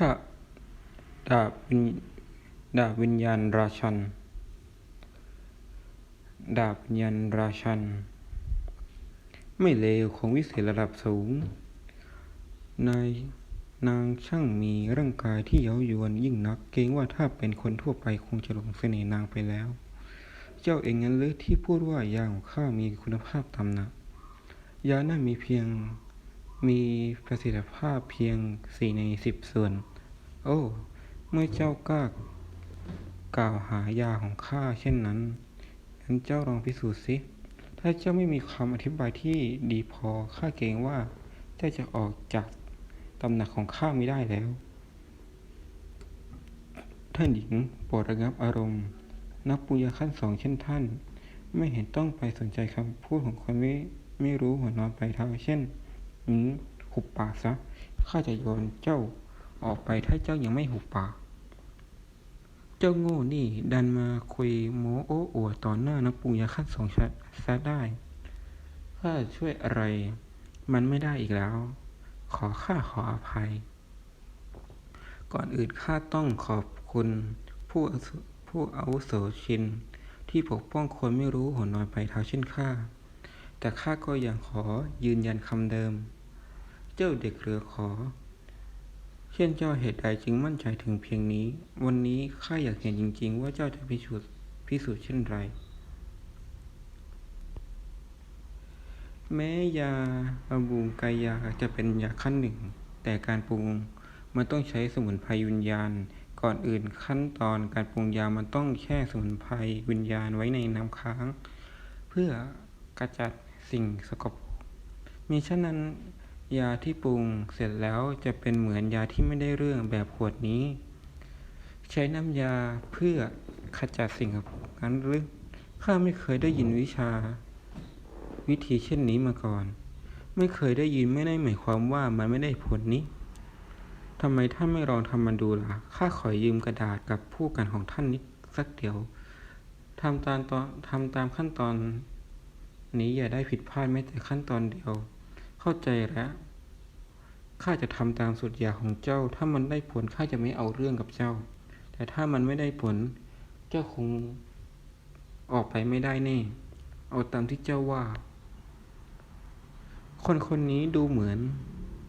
ถ้าดาบวิญดาบวิญญาณราชัน ดาบวิญญาณราชัน ไม่เลวของวิเศษระดับสูง นายนางช่างมีร่างกายที่เย้ายวนยิ่งนัก เกรงว่าถ้าเป็นคนทั่วไปคงจะหลงเสน่ห์นางไปแล้ว เจ้าเองงั้นหรือที่พูดว่ายาของข้ามีคุณภาพต่ำนะยานั่นมีเพียง มีประสิทธิภาพเพียงสี่ในสิบส่วน โอ้ เมื่อเจ้ากล้ากล่าวหายาของข้าเช่นนั้นงั้นเจ้าลองพิสูจน์สิ ถ้าเจ้าไม่มีคำอธิบายที่ดีพอข้าเกรงว่าเจ้าจะออกจากตำหนักของข้าไม่ได้แล้ว ท่านหญิงโปรดระงับอารมณ์ นักปุญญาขั้นสองเช่นท่าน ไม่เห็นต้องไปสนใจคำพูดของคนไม่ไม่รู้หัวนอนไปลายเท้าเช่น นี้หุบปากซะ ข้าจะโยนเจ้าออกไปถ้าเจ้ายังไม่หุบปาก เจ้าโง่นี่ดันมาคุยโม้โอ้อวดต่อหน้านักปุญญาขั้นสองชัดซะได้ ข้าช่วยอะไร มันไม่ได้อีกแล้ว ขอข้าขออภัย ก่อนอื่นข้าต้องขอบคุณผู้อาวุโสผู้อาวุโสชิน ที่ปกป้องคนไม่รู้หัวนอนไปลายเท้าเช่นข้า แต่ข้าก็ยังขอยืนยันคำเดิม เจ้าเด็กเรือขอ เช่นเจ้าเหตุใดจึงมั่นใจถึงเพียงนี้ วันนี้ข้าอยากเห็นจริง ๆ ว่าเจ้าจะพิสูจน์พิสูจน์เช่นไร แม้ยาบำรุงกายาจะเป็นยาขั้นหนึ่ง แต่การปรุงมันต้องใช้สมุนไพรวิญญาณ ก่อนอื่นขั้นตอนการปรุงยามันต้องแช่สมุนไพรวิญญาณไว้ในน้ำค้าง เพื่อกระจัดสิ่งสกปรกมิฉะนั้น ยาที่ปรุงเสร็จแล้วจะเป็นเหมือนยาที่ไม่ได้เรื่องแบบขวดนี้ ใช้น้ำยาเพื่อขจัดสิ่งกปรกนั้นหรือข้าไม่เคยได้ยินวิชา วิธีเช่นนี้มาก่อน ไม่เคยได้ยินไม่ได้หมายความว่ามันไม่ได้ผลนี้ทำไมท่านไม่ลองทำมันดูล่ะ ข้าขอยืมกระดาษกับผู้กันของท่านนิดสักเดียวทำตามตอนทำตามขั้นตอนนี้อย่าได้ผิดพลาดแม้แต่ขั้นตอนเดียว เข้าใจแล้วข้าจะทำตามสุดอยากของเจ้า ถ้ามันได้ผลข้าจะไม่เอาเรื่องกับเจ้า แต่ถ้ามันไม่ได้ผล เจ้าคงออกไปไม่ได้แน่ เอาตามที่เจ้าว่า คนคนนี้ดูเหมือน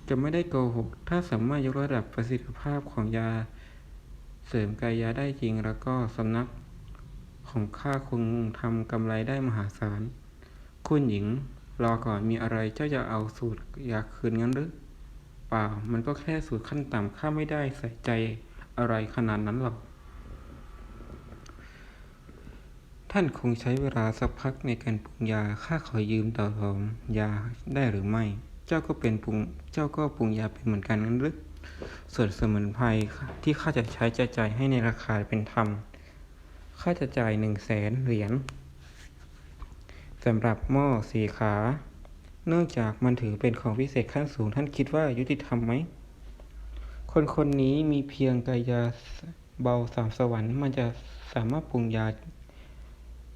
จะไม่ได้โกหก ถ้าสามารถยกระดับประสิทธิภาพของยา เสริมกายาได้จริงแล้วก็สำนักของข้าคงทำกำไรได้มหาศาล คุณหญิง รอก่อนมีอะไรเจ้าจะเอาสูตรยาคืนงั้นหรือเปล่ามันก็แค่สูตรขั้นต่ำข้าไม่ได้ใส่ใจอะไรขนาดนั้นหรอก ท่านคงใช้เวลาสักพักในการปรุงยาข้าขอยืมต่อรองยาได้หรือไม่ เจ้าก็เป็นปรุงเจ้าก็ปรุงยาเป็นเหมือนกันงั้นหรือส่วนสมุนไพรที่ข้าจะใช้จะจ่ายให้ในราคาเป็นธรรม ข้าจะจ่ายหนึ่งแสนเหรียญ สำหรับหม้อสีขา เนื่องจากมันถือเป็นของพิเศษขั้นสูงท่านคิดว่ายุติธรรมไหม คนคนนี้มีเพียงกายาเบาสามสวรรค์ มันจะสามารถปรุงยา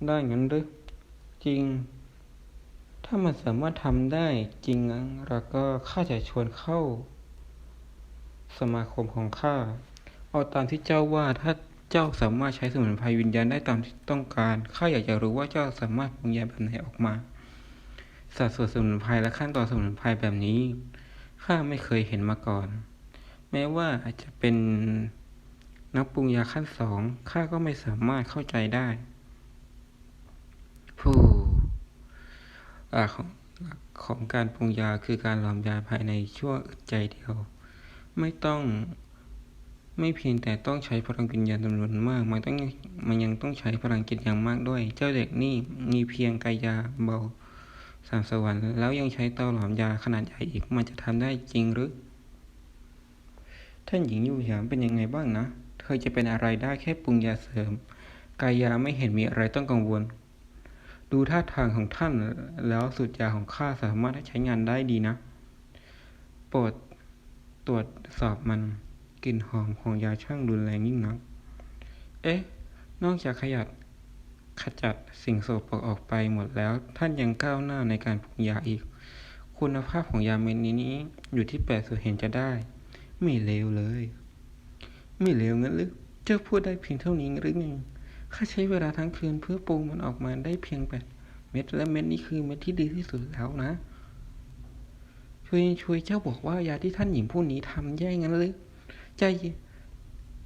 ได้งั้นหรือจริง ถ้ามันสามารถทำได้จริงแล้วก็ข้าจะชวนเข้า สมาคมของข้า เอาตามที่เจ้าว่าถ้า เจ้าสามารถใช้สมุนไพรวิญญาณได้ตามที่ต้องการ ข้าอยากจะรู้ว่าเจ้าสามารถปรุงยาแบบไหนออกมา สัดส่วนสมุนไพรและขั้นตอนสมุนไพรแบบนี้ ข้าไม่เคยเห็นมาก่อน แม้ว่าอาจจะเป็นนักปรุงยาขั้นสอง ข้าก็ไม่สามารถเข้าใจได้ผู้อ่าของของการปรุงยาคือการหลอมยาภายในชั่วอึดใจเดียว ไม่ต้อง ไม่เพียงแต่ต้องใช้พลังวิญญาจำนวนมาก มันต้องมันยังต้องใช้พลังจิตอย่างมากด้วย เจ้าเด็กนี่มีเพียงกายาเบาสามสวรรค์แล้วยังใช้เตาหลอมยาขนาดใหญ่อีก มันจะทำได้จริงหรือ ท่านหญิงยู่หยามเป็นยังไงบ้างนะ เธอจะเป็นอะไรได้แค่ปรุงยาเสริม กายาไม่เห็นมีอะไรต้องกังวล ดูท่าทางของท่านแล้วสูตรยาของข้าสามารถใช้งานได้ดีนะ โปรดตรวจสอบมัน กลิ่นหอมของยาช่างรุนแรงยิ่งนัก เอ๊ะ นอกจากขยัดขจัดสิ่งโสโครกออกไปหมดแล้ว ท่านยังก้าวหน้าในการปรุงยาอีก คุณภาพของยาเม็ดนี้อยู่ที่แปดส่วนเห็นจะได้ ไม่เลวเลย ไม่เลวงั้นหรือเจ้าพูดได้เพียงเท่านี้หรือไงข้าใช้เวลาทั้งคืนเพื่อปรุงมันออกมาได้เพียงแปดเม็ดและเม็ดนี้คือเม็ดที่ดีที่สุดแล้วนะช่วยช่วยเจ้าบอกว่ายาที่ท่านหญิงผู้นี้ทำแย่งั้นหรือ ใจ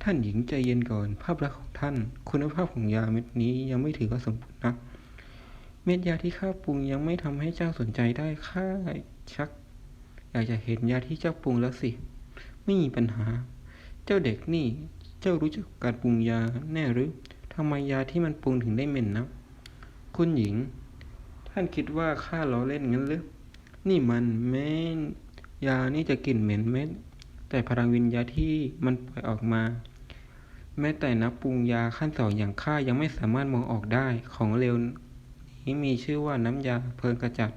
ท่านหญิงใจเย็นก่อน ภาพลักษณ์ของท่าน คุณภาพของยาเม็ดนี้ยังไม่ถือว่าสมบูรณ์นะเม็ดยาที่ข้าปรุงยังไม่ทำให้เจ้าสนใจได้ข้าชัก อยากจะเห็นยาที่เจ้าปรุงแล้วสิไม่มีปัญหา เจ้าเด็กนี่ เจ้ารู้จักการปรุงยาแน่หรือทำไมยาที่มันปรุงถึงได้เหม็นนะคุณหญิง ท่านคิดว่าข้าล้อเล่นงั้นหรือนี่มันแม้ยานี่จะกลิ่นเหม็นเม็ด แต่พลังวิญญาที่มันปล่อยออกมา แม้แต่นักปรุงยาขั้นสองอย่างข้ายังไม่สามารถมองออกได้ของเลวนี้มีชื่อว่าน้ำยาเพลิงกระจัด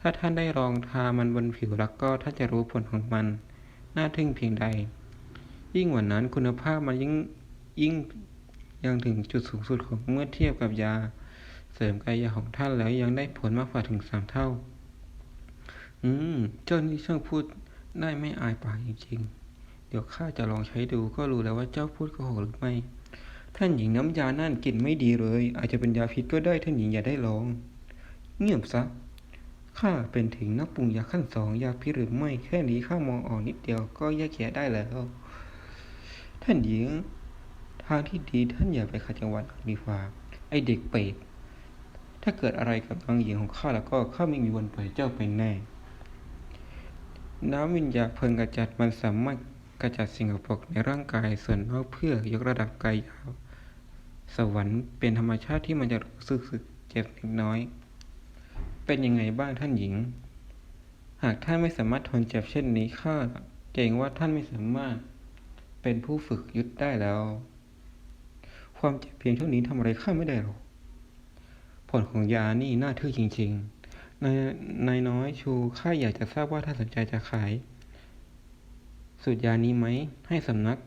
ถ้าท่านได้ลองทามันบนผิวแล้วก็ท่านจะรู้ผลของมัน น่าทึ่งเพียงใด ยิ่งกว่านั้นคุณภาพมันยิ่งยิ่งยังถึงจุดสูงสุดของเมื่อเทียบกับยา เสริมกายยาของท่านแล้วยังได้ผลมากกว่าถึงสามเท่า อืม เจ้านี่ช่างพูด ได้ไม่อายปากจริงๆ เดี๋ยวข้าจะลองใช้ดูก็รู้แล้วว่าเจ้าพูดโกหกหรือไม่ ท่านหญิงน้ำยานั่นกลิ่นไม่ดีเลย อาจจะเป็นยาพิษก็ได้ท่านหญิงอย่าได้ลอง เงียบซะ ข้าเป็นถึงนักปรุงยาขั้นสองยาพิษหรือไม่แค่นี้ข้ามองออกนิดเดียวก็แยกแยะได้แล้ว ท่านหญิง ทางที่ดีท่านอย่าไปขัดจังหวัดดีกว่า ไอเด็กเป็ดถ้าเกิดอะไรกับนางหญิงของข้าแล้วก็ข้าไม่มีวันปล่อยเจ้าไปแน่ น้ำวิญญาณเพลิงกระจัดมันสามารถกระจัดสิ่งสกปรกในร่างกายส่วนนอกเพื่อยกระดับกายยาวสวรรค์เป็นธรรมชาติที่มันจะรู้สึกสึกเจ็บเล็กน้อย เป็นยังไงบ้างท่านหญิง หากท่านไม่สามารถทนเจ็บเช่นนี้ข้าเกรงว่าท่านไม่สามารถเป็นผู้ฝึกยุทธได้แล้ว ความเจ็บเพียงเท่านี้ทำอะไรข้าไม่ได้หรอก ผลของยานี่น่าทึ่งจริง ๆ นายนายน้อยชูข้าอยากจะทราบว่าท่านสนใจจะขาย สูตรยานี้ไหม ให้สำนัก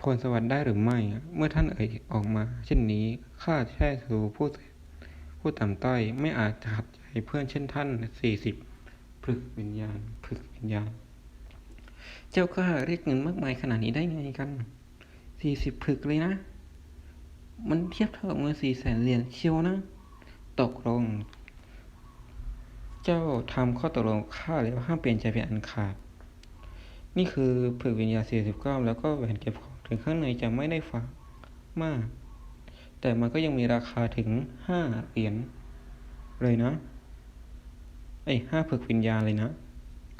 พลสวัสดิ์ได้หรือไม่ เมื่อท่านเอ่ยออกมา เช่นนี้ข้าแช่สูผู้ผู้ต่ำต้อยไม่อาจจะขัดใจเพื่อนเช่นท่านสี่สิบพฤกวิญญาณพฤกวิญญาณ เจ้าก็เรียกเงินมากมายขนาดนี้ได้ไงกันสี่สิบพฤกเลยนะ มันเทียบเท่ากับเงินสี่แสนเหรียญเชียวนะ ตกลง เจ้าทำข้อตกลงกับข้าแล้วห้ามเปลี่ยนใจเป็นอันขาด นี่คือผึกวิญญาสี่สิบก้อนแล้วก็แหวนเก็บของถึงข้างในจะไม่ได้ฝากมาก แต่มันก็ยังมีราคาถึงห้าเหรียญเลยนะ ไอ้ห้าผึกวิญญาณเลยนะ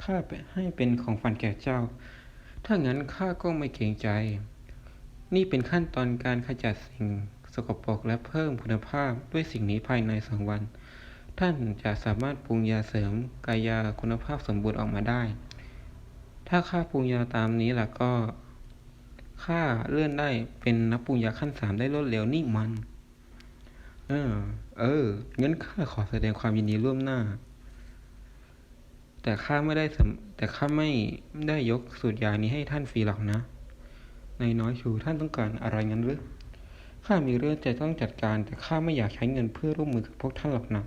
ข้าให้เป็นของฝันแก่เจ้า ถ้างั้นข้าก็ไม่เกรงใจ นี่เป็นขั้นตอนการขจัดสิ่งสกปรกและเพิ่มคุณภาพด้วยสิ่งนี้ภายในสองวัน ท่านจะสามารถปรุงยาเสริมกายาคุณภาพสมบูรณ์ออกมาได้ ถ้าข้าปรุงยาตามนี้ล่ะก็ข้าเลื่อนได้เป็นนักปรุงยาขั้นสามได้รวดเร็วนี่มัน เออ เออ งั้นข้าขอแสดงความยินดีล่วงหน้า แต่ข้าไม่ได้แต่ข้าไม่ได้ยกสูตรยานี้ให้ท่านฟรีหรอกนะ ในน้อยชูท่านต้องการอะไรงั้นหรือข้ามีเรื่องจะต้องจัดการแต่ข้าไม่อยากใช้เงินเพื่อร่วมมือกับพวกท่านหรอกนะ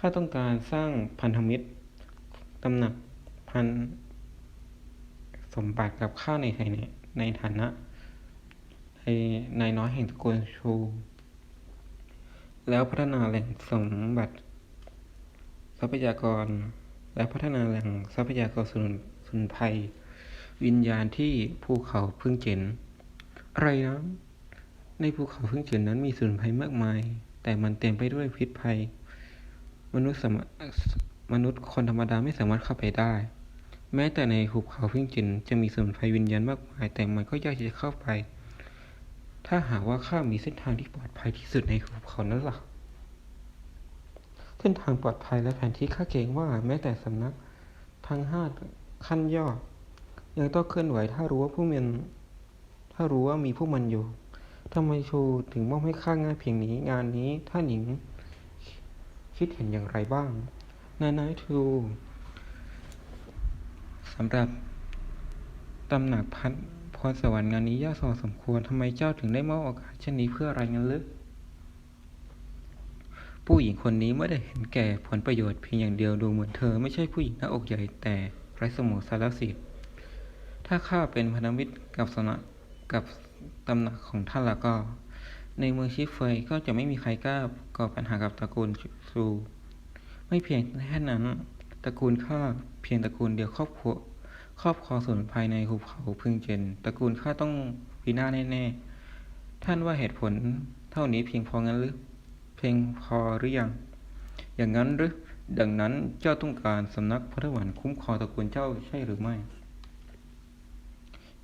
ข้าต้องการสร้างพันธมิตรตำหนักพันสมบัติกับข้าในไทยเนี่ยในฐานะในนายน้อยแห่งตระกูลชู แล้วพัฒนาแหล่งสมบัติ ทรัพยากร และพัฒนาแหล่งทรัพยากรสุนสุนไพรวิญญาณที่ภูเขาพึ่งเจนอะไรนะในภูเขาพึ่งเจนนั้นมีสุนไพรมากมาย แต่มันเต็มไปด้วยพิษภัย มนุษย์สมมนุษย์คนธรรมดาไม่สามารถเข้าไปได้ แม้แต่ในหุบเขาพึ่งจินจะมีสมุนไพรวิญญาณมากมาย แต่มันก็ยากที่จะเข้าไป ถ้าหากว่าข้ามีเส้นทางที่ปลอดภัยที่สุดในหุบเขานั้นล่ะเส้นทางปลอดภัยและแผนที่ข้าเกรงว่าแม้แต่สำนักทั้งห้าขั้นยอดยังต้องเคลื่อนไหวถ้ารู้ว่าผู้มันถ้ารู้ว่ามีผู้มันอยู่ทำไมชูถึงมอบให้ข้าง่ายเพียงนี้งานนี้ท่านหญิง คิดเห็นอย่างไรบ้างนานายทูสำหรับตำหนักพันพรสวรรค์งานนี้ยากสอสมควรทำไมเจ้าถึงได้มอบโอกาสเช่นนี้เพื่ออะไรงั้นลึกผู้หญิงคนนี้ไม่ได้เห็นแก่ผลประโยชน์เพียงอย่างเดียวดูเหมือนเธอไม่ใช่ผู้หญิงหน้าอกใหญ่แต่ไร้สมองสารสิทธิ์ถ้าข้าเป็นพันธมิตรกับสำนักกับตำหนักของท่านแล้วก็ ในเมืองชิฟเฟยก็จะไม่มีใครกล้าก่อปัญหากับตระกูลซู ไม่เพียงแค่นั้น ตระกูลข้าเพียงตระกูลเดียวครอบครัวครอบครองสมุนไพรในหุบเขาพึงเจน ตระกูลข้าต้องพินาศแน่ๆ ท่านว่าเหตุผลเท่านี้เพียงพองั้นหรือ เพียงพอหรือยัง อย่างนั้นหรือ ดังนั้นเจ้าต้องการสำนักพระถวันคุ้มครองตระกูลเจ้าใช่หรือไม่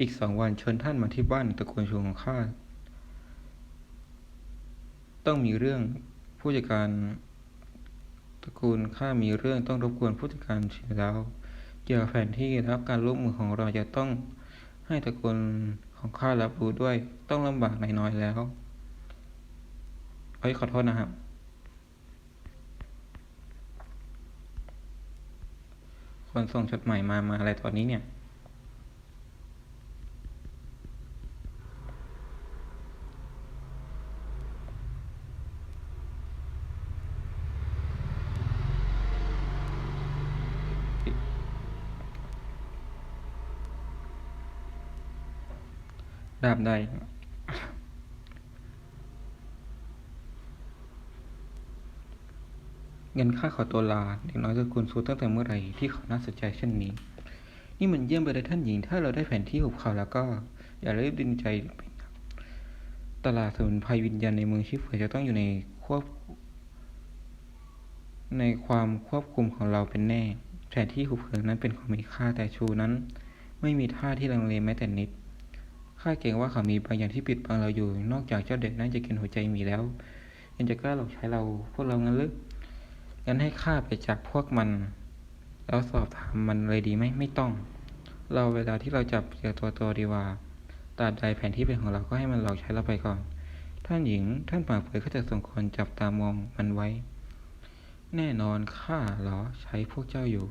อีกสองวันเชิญท่านมาที่บ้านตระกูลชูของข้า ต้องมีเรื่องผู้จัดการตระกูลข้ามีเรื่องต้องรบกวนผู้จัดการเสียแล้วเกี่ยวกับแผนที่และการร่วมมือของเราจะต้องให้ตระกูลของข้ารับรู้ด้วยต้องลำบากหน่อยๆแล้วเอ้ยขอโทษนะครับ คนส่งจดหมายมามาอะไรตอนนี้เนี่ย บใดเงินค่าขอตัวลาเด็กน้อยตระกูลซูตั้งแต่เมื่อไหร่ที่เขาน่าสนใจเช่นนี้ นี่มันเยี่ยมไปเลยท่านหญิง ถ้าเราได้แผนที่หุบเขาแล้วก็ อย่ารีบดินใจตลาดสมุนไพรวิญญาณในเมืองชิฟเฟยจะต้องอยู่ในควบ ในความควบคุมของเราเป็นแน่ แผนที่หุบเขานั้นเป็นของมีค่าแต่ชูนั้น ไม่มีท่าที่ลังเลแม้แต่นิด ข้าเกรงว่าเขามีบางอย่างที่ปิดบังเราอยู่ นอกจากเจ้าเด็กนั้นจะกินหัวใจมีแล้ว ยังจะกล้าหลอกใช้เราพวกเรางั้นหรืองั้นให้ข้าไปจับพวกมัน แล้วสอบถามมันเลยดีไหมไม่ต้อง เราเวลาที่เราจับเจอตัวตัวดีว่าตราบใดแผนที่เป็นของเราก็ให้มันหลอกใช้เราไปก่อน ท่านหญิงท่านป่าเผยก็จะส่งคนจับตามองมันไว้ แน่นอนข้าเหรอใช้พวกเจ้าอยู่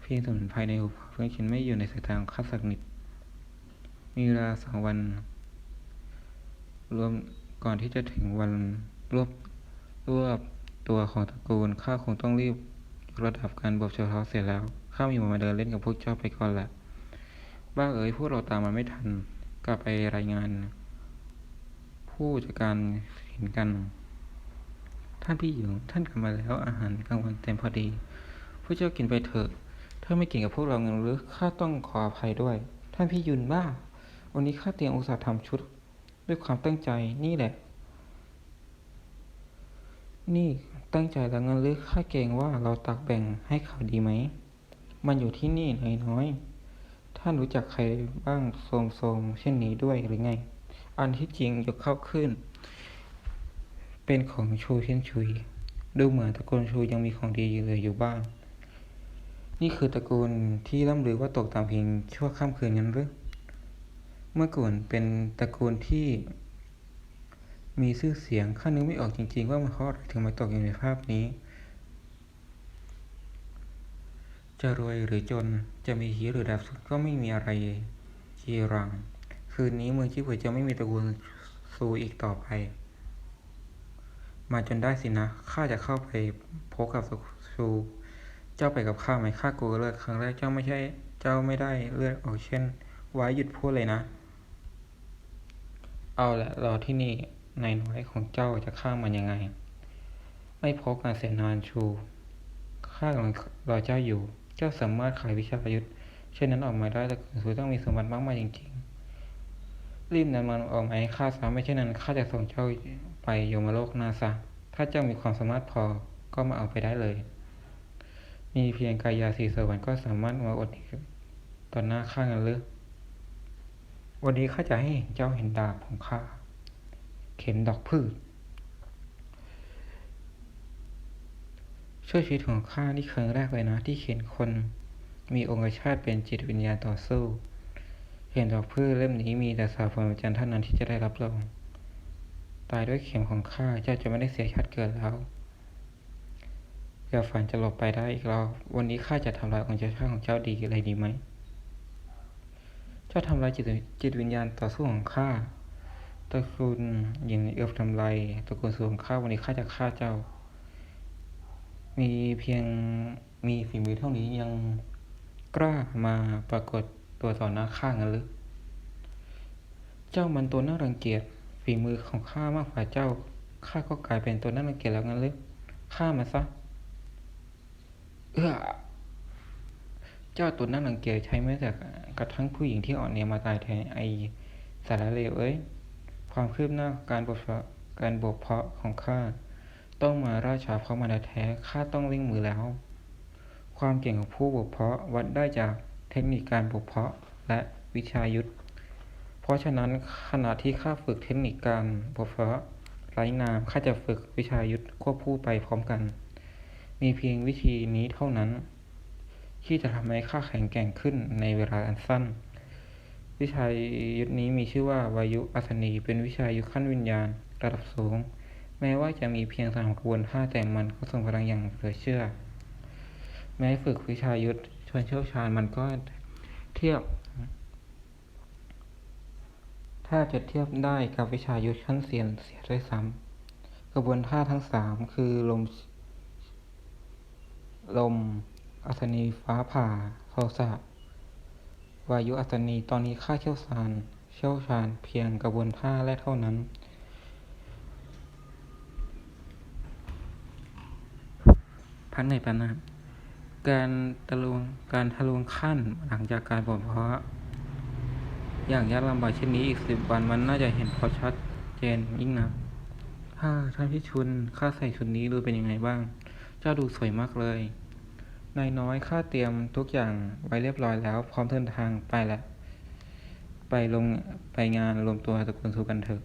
เพียงสมุนไพรในหุบเขาเพื่อฉันไม่อยู่ในสายตาของข้าสักนิด มีเวลาสองวัน รวมก่อนที่จะถึงวันรวบรวบตัวของตระกูล ข้าคงต้องรีบระดับการบวบเฉพาะเสร็จแล้ว ข้ามีมาเดินเล่นกับพวกเจ้าไปก่อนแหละบ้าเอ๋ยพวกเราตามมาไม่ทันกลับไปรายงาน ผู้จัดการเห็นกัน ท่านพี่หญิงท่านกลับมาแล้วอาหารกลางวันเต็มพอดีพวกเจ้ากินไปเถอะถ้าไม่กินกับพวกเราเงินหรือข้าต้องขออภัยด้วย ท่านพี่ยุนบ้า วันนี้ข้าเตรียมอุตสาห์ทำชุด ด้วยความตั้งใจนี่แหละ นี่ตั้งใจแล้วเงินหรือข้าเกรงว่าเราตักแบ่งให้เขาดีไหม มันอยู่ที่นี่นายน้อย ท่านรู้จักใครบ้างโสมๆเช่นนี้ด้วยหรือไง อันที่จริงยกเข้าขึ้น เป็นของชูเทียนชุย ดูเหมือนตระกูลชูยังมีของดีเลือยู่บ้าง นี่คือตระกูลที่ร่ำลือว่าตกต่ำเพียงชั่วข้ามคืนนั้นหรือ เมื่อก่อนเป็นตระกูลที่มีชื่อเสียงข้านึกไม่ออกจริง ๆ ว่ามันเพราะอะไรถึงมาตกอยู่ในภาพนี้ จะรวยหรือจนจะมีหีหรือดาบก็ไม่มีอะไรจีรัง คืนนี้เมืองชิบุยจะไม่มีตระกูลซูอีกต่อไป มาจนได้สินะข้าจะเข้าไปพบกับซูเจ้าไปกับข้าไหมข้ากลัวเลือดครั้งแรกเจ้าไม่ใช่ เจ้าไม่ได้เลือดออกเช่น ไว้หยุดพูดเลยนะ เอาละรอที่นี่นายน้อยของเจ้าจะฆ่ามันยังไง ไม่พบการเสนานชูข้ากำลังรอเจ้าอยู่ เจ้าสามารถขายวิชาประยุทธ์เช่นนั้นออกมาได้แต่คุณสูต้องมีสมบัติมากมายจริงๆ รีบนำมันออกมาให้ข้าซะไม่เช่นนั้นข้าจะส่งเจ้าไปโยมโลกนาซะถ้าเจ้ามีความสามารถพอก็มาเอาไปได้เลย มีเพียงกายาสีสวรรค์ก็สามารถมาอดต่อหน้าข้างันหรือ วันนี้ข้าจะให้เจ้าเห็นดาบของข้า เข็มดอกพืช ช่วยชีวิตของข้านี่ครั้งแรกเลยนะ ที่เห็นคนมีองคชาตเป็นจิตวิญญาณต่อสู้เห็นดอกพืชเล่มนี้มีแต่สาวพรหมจรรย์เท่านั้นที่จะได้รับรอง ตายด้วยเข็มของข้าเจ้าจะไม่ได้เสียชาติเกิดแล้วอย่าฝันจะหลบไปได้อีกรอบวันนี้ข้าจะทำลายองค์ชาติของเจ้าดีอะไรดีไหม เจ้าทำลายจิตจิตวิญญาณต่อสู้ของข้าตระกูลหญิงเอื้อทำลายตระกูลสูงข้าวันนี้ข้าจะฆ่าเจ้า มีเพียงมีฝีมือเท่านี้ยังกล้ามาปรากฏตัวต่อหน้าข้างั้นหรือเจ้ามันตัวน่ารังเกียจฝีมือของข้ามากกว่าเจ้าข้าก็กลายเป็นตัวน่ารังเกียจแล้วงั้นหรือฆ่ามันซะเอื้อ เจ้าตัวน่ารังเกียจใช้แม้แต่กระทั่งผู้หญิงที่อ่อนแอมาตายแทนไอสารเลวเอ้ย ความคืบหน้าการบทเพาะการบกเพาะของข้าต้องมาราชาเพราะมันแท้ข้าต้องเร่งมือแล้ว ความเก่งของผู้บกเพาะวัดได้จากเทคนิคการบกเพาะและวิชายุทธเพราะฉะนั้นขณะที่ข้าฝึกเทคนิคการบกเพาะไร้นามข้าจะฝึกวิชายุทธควบคู่ไปพร้อมกัน มีเพียงวิธีนี้เท่านั้น ที่จะทำให้ข้าแข็งแกร่งขึ้นในเวลาอันสั้น วิชายุทธนี้มีชื่อว่าวายุอัศนีเป็นวิชายุทธขั้นวิญญาณระดับสูง แม้ว่าจะมีเพียงสามกระบวนท่าแต่มันก็ทรงพลังอย่างเหลือเชื่อ แม้ฝึกวิชายุทธชวนเชี่ยวชาญมันก็เทียบ ถ้าจะเทียบได้กับวิชายุทธขั้นเซียนเสียด้วยซ้ำกระบวนท่าทั้งสามคือลมลม อัศนีฟ้าผ่าโทสะวายุอัศนีตอนนี้ข้าเชี่ยวชาญเชี่ยวชาญเพียงกระบวนท่าแรกเท่านั้น พักในปานะการตะลวงการทะลวงขั้นหลังจากการบ่มเพาะ อย่างยากลำบากเช่นนี้อีกสิบวันมันน่าจะเห็นพอชัดเจนยิ่งนักถ้าท่านพี่ชุนข้าใส่ชุดนี้ดูเป็นยังไงบ้าง เจ้าดูสวยมากเลย นายน้อยข้าเตรียมทุกอย่างไว้เรียบร้อยแล้ว พร้อมเดินทางไปแล้วไปลงไปงานรวมตัวตระกูลสุกันเถอะ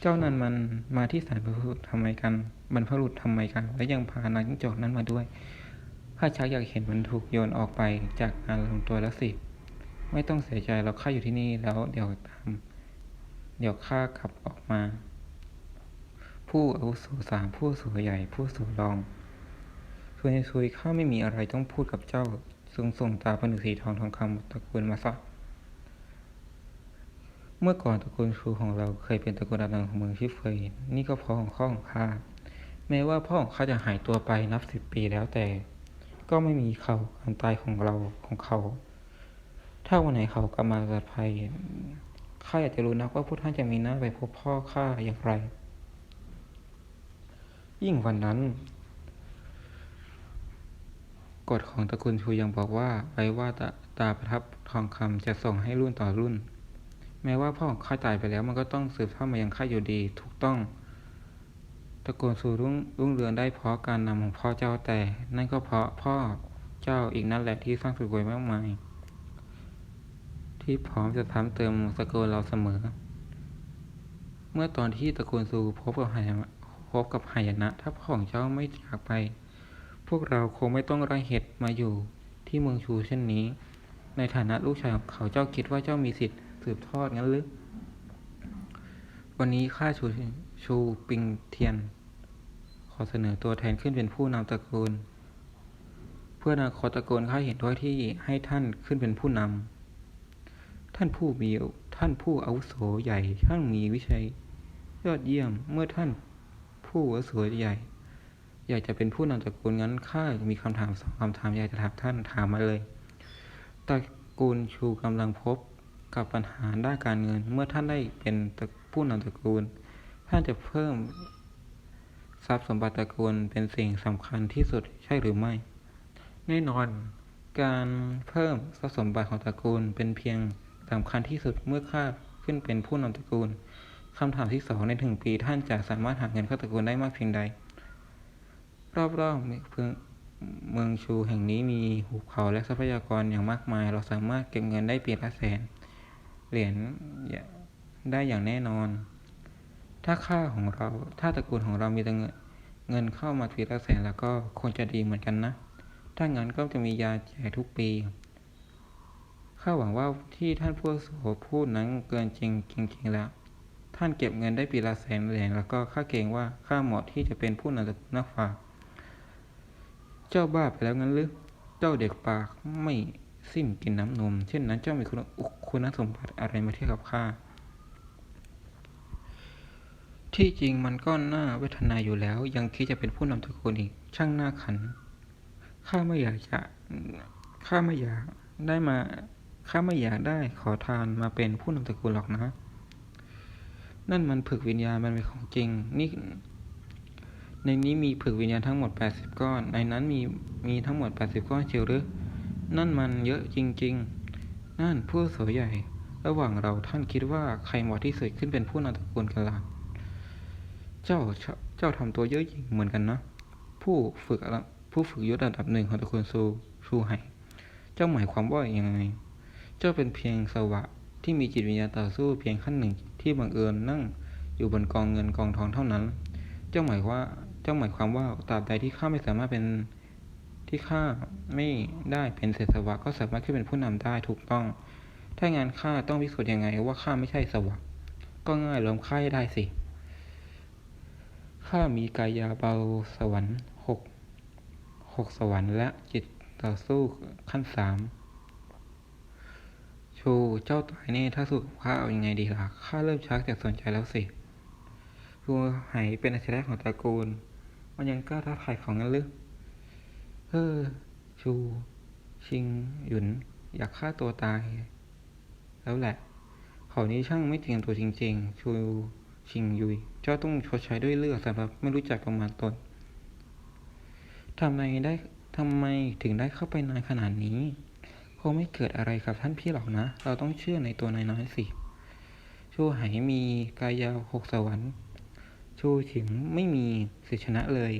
เจ้านั้นมันมาที่ศาลบรรพบุรุษทำไมกันบรรพบุรุษทำไมกัน และยังพานางจิ้งจอกนั้นมาด้วยข้าชักอยากเห็นมันถูกโยนออกไปจากงานรวมตัวแล้วสิ ไม่ต้องเสียใจเราข้าอยู่ที่นี่แล้วเดี๋ยวตามเดี๋ยวข้ากลับออกมา ผู้อาวุโสสามผู้สูงใหญ่ผู้สูงรอง ส่วนในซุยข้าไม่มีอะไรต้องพูดกับเจ้าทรงส่งตาผนึกสีทองทองคำตระกูลมาซะเมื่อก่อนตระกูลชูของเราเคยเป็นตระกูลดังของเมืองชิเฟยนี่ก็พราะของข้อของข้าแม้ว่าพ่อของข้าจะหายตัวไปนับสิบปีแล้วแต่ ก็ไม่มีเขาการตายของเราของเขา ถ้าวันไหนเขากลับมาปลอดภัยข้าอยากจะรู้นักว่าพวกท่านจะมีหน้าไปพบพ่อข้าอย่างไร ยิ่งวันนั้น กฎของตระกูลชูยังบอกว่าไว้ว่าตาตาประทับทองคำจะส่งให้รุ่นต่อรุ่น แม้ว่าพ่อของข้าตายไปแล้วมันก็ต้องสืบทอดมายังข้าอยู่ดีถูกต้อง ตระกูลสูรุ่งรุ่งเรืองได้เพราะการนำของพ่อเจ้าแต่ นั่นก็เพราะพ่อเจ้าอีกนั่นแหละที่สร้างสุขไว้มากมาย ที่พร้อมจะทำเติมตะกูลเราเสมอ เมื่อตอนที่ตระกูลซูพบกับหายพบกับหายนะ ถ้าพ่อของเจ้าไม่จากไป วกเราคงไม่ต้องไร้เหตุมาอยู่ที่เมืองชูเช่นนี้ ในฐานะลูกชายของเขาเจ้าคิดว่าเจ้ามีสิทธิ์สืบทอดงั้นหรือ วันนี้ข้าชูชูปิงเทียน ขอเสนอตัวแทนขึ้นเป็นผู้นำตระกูล เพื่ออนาคตตระกูลข้าเห็นด้วยที่ให้ท่านขึ้นเป็นผู้นำท่านผู้มีท่านผู้อาวุโสใหญ่ท่านมีวิชัยยอดเยี่ยมเมื่อท่านผู้อาวุโสใหญ่ อยากจะเป็นผู้นำตระกูลงั้นข้ามีคำถามสองคำถามอยากจะถามท่านถามมาเลยตระกูลชูกำลังพบกับปัญหาด้านการเงิน เมื่อท่านได้เป็นผู้นำตระกูล ท่านจะเพิ่มทรัพย์สมบัติตระกูลเป็นสิ่งสำคัญที่สุดใช่หรือไม่ แน่นอน การเพิ่มทรัพย์สมบัติของตระกูลเป็นเพียงสำคัญที่สุดเมื่อข้าขึ้นเป็นผู้นำตระกูลคำถามที่สองในถึงปีท่านจะสามารถหาเงินเข้าตระกูลได้มากเพียงใด รอบๆเมืองชูแห่งนี้มีหุบเขาและทรัพยากรอย่างมากมาย เราสามารถเก็บเงินได้ปีละแสนเหรียญได้อย่างแน่นอน ถ้าค่าของเรา ถ้าตระกูลของเรามีแต่เงินเงินเข้ามาปีละแสนแล้วก็ควรจะดีเหมือนกันนะ ถ้างั้นก็จะมียาแจกทุกปี ข้าหวังว่าที่ท่านผู้โสพูดนั้นเกินจริงจริงๆแล้ว ท่านเก็บเงินได้ปีละแสนเหรียญแล้วก็ข้าเกรงว่าข้าเหมาะที่จะเป็นผู้นำตระกูลนักฝาก เจ้าบ้าไปแล้วงั้นหรือ เจ้าเด็กปากไม่ซิ่มกินน้ำนม เช่นนั้นเจ้ามีคุณคุณสมบัติอะไรมาเทียบกับข้า ที่จริงมันก็น่าเวทนาอยู่แล้ว ยังคิดจะเป็นผู้นำตระกูลอีก ช่างหน่าขัน ข้าไม่อยากจะ ข้าไม่อยากได้มา ข้าไม่อยากได้ขอทานมาเป็นผู้นำตระกูลหรอกนะ นั่นมันผึกวิญญาณมันเป็นของจริง นี่ ในนี้มีผึกวิญญาณทั้งหมด 80 ก้อน ในนั้นมีมีทั้งหมด 80 ก้อนเชียวหรือ นั่นมันเยอะจริง ๆ นั่นผู้อาวุโสใหญ่ ระหว่างเราท่านคิดว่าใครเหมาะที่สุดขึ้นเป็นผู้นำตระกูลกันล่ะเจ้าเจ้าเจ้าทำตัวเยอะจริงเหมือนกันนะ ผู้ฝึกผู้ฝึกยุทธระดับหนึ่งของตระกูลซูชูไห่เจ้าหมายความว่าอย่างไง เจ้าเป็นเพียงสวะที่มีจิตวิญญาณต่อสู้เพียงขั้นหนึ่งที่บังเอิญนั่งอยู่บนกองเงินกองทองเท่านั้น เจ้าหมายว่า จ้าหมายความว่าตราบใดที่ข้าไม่สามารถเป็นที่ข้าไม่ได้เป็นเศษสวะก็สามารถขึ้นเป็นผู้นำได้ถูกต้อง ถ้างั้นข้าต้องพิสูจน์ยังไง ว่าข้าไม่ใช่สวะก็ง่ายรวมข้าให้ได้สิข้ามีกายาเบาสวรรค์หกหกสวรรค์และจิตต่อสู้ขั้นสามชูเจ้าตายแน่ถ้าสู้กับข้าเอายังไงดีล่ะข้าเริ่มชักจะสนใจแล้วสิชูไหเป็นอาชญะของตระกูล มันยังกล้าท้าทายของงั้นหรือเฮ้อชู ชิง หยุน อยากฆ่าตัวตาย แล้วแหละ เขานี้ช่างไม่เตรียมตัวจริง ๆ ชูชิงยุย เจ้าต้องชดใช้ด้วยเลือดสำหรับไม่รู้จักประมาณตนทำไมได้ทำไมถึงได้เข้าไปนานขนาดนี้คงไม่เกิดอะไรกับท่านพี่หรอกนะ เราต้องเชื่อในตัวนายน้อยสิชูไหมีกายยาวหกสวรรค์ ชูฉิงไม่มีสิชนะเลย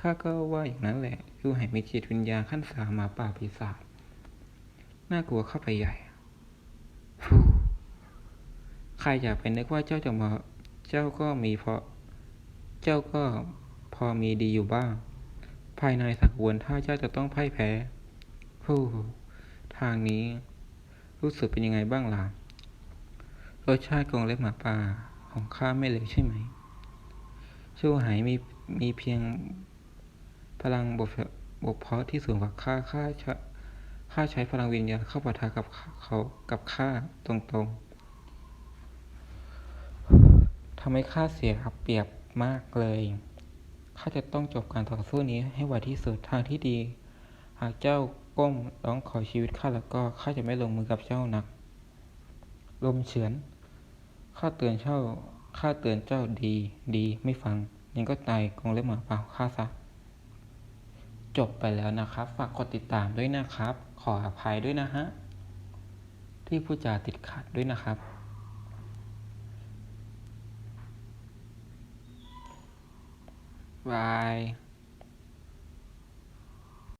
ข้าก็ว่าอย่างนั้นแหละชูไหมีจิตวิญญาณขั้นสามมาป่าปีศาจน่ากลัวเข้าไปใหญ่ฟูใครอยากไปนึกว่าเจ้าจะมา เจ้าก็มีเพราะ เจ้าก็พอมีดีอยู่บ้าง ภายในสังวนถ้าเจ้าจะต้องพ่ายแพ้ฟูทางนี้ รู้สึกเป็นยังไงบ้างล่ะรสชาติกรงเล็บหมาป่าของข้าไม่เลวใช่ไหม ชูหายมีมีเพียงพลังบกบกเพราะที่สูงกว่าข้าข้าใช้ข้าใช้พลังวิญญาณเข้าปะทะกับเขากับข้าตรงๆทำให้ข้าเสียเปรียบมากเลยข้าจะต้องจบการต่อสู้นี้ให้ไวที่สุดทางที่ดี หากเจ้าก้มร้องขอชีวิตข้าแล้วก็ข้าจะไม่ลงมือกับเจ้านัก ลมเฉือนข้าเตือนเจ้า ข้าเตือนเจ้าดีดีไม่ฟัง ยังก็ตายกองเล็บหมาป่าข้าซะ จบไปแล้วนะครับ ฝากกดติดตามด้วยนะครับ ขออภัยด้วยนะฮะ ที่ผู้จาติดขัดด้วยนะครับ บาย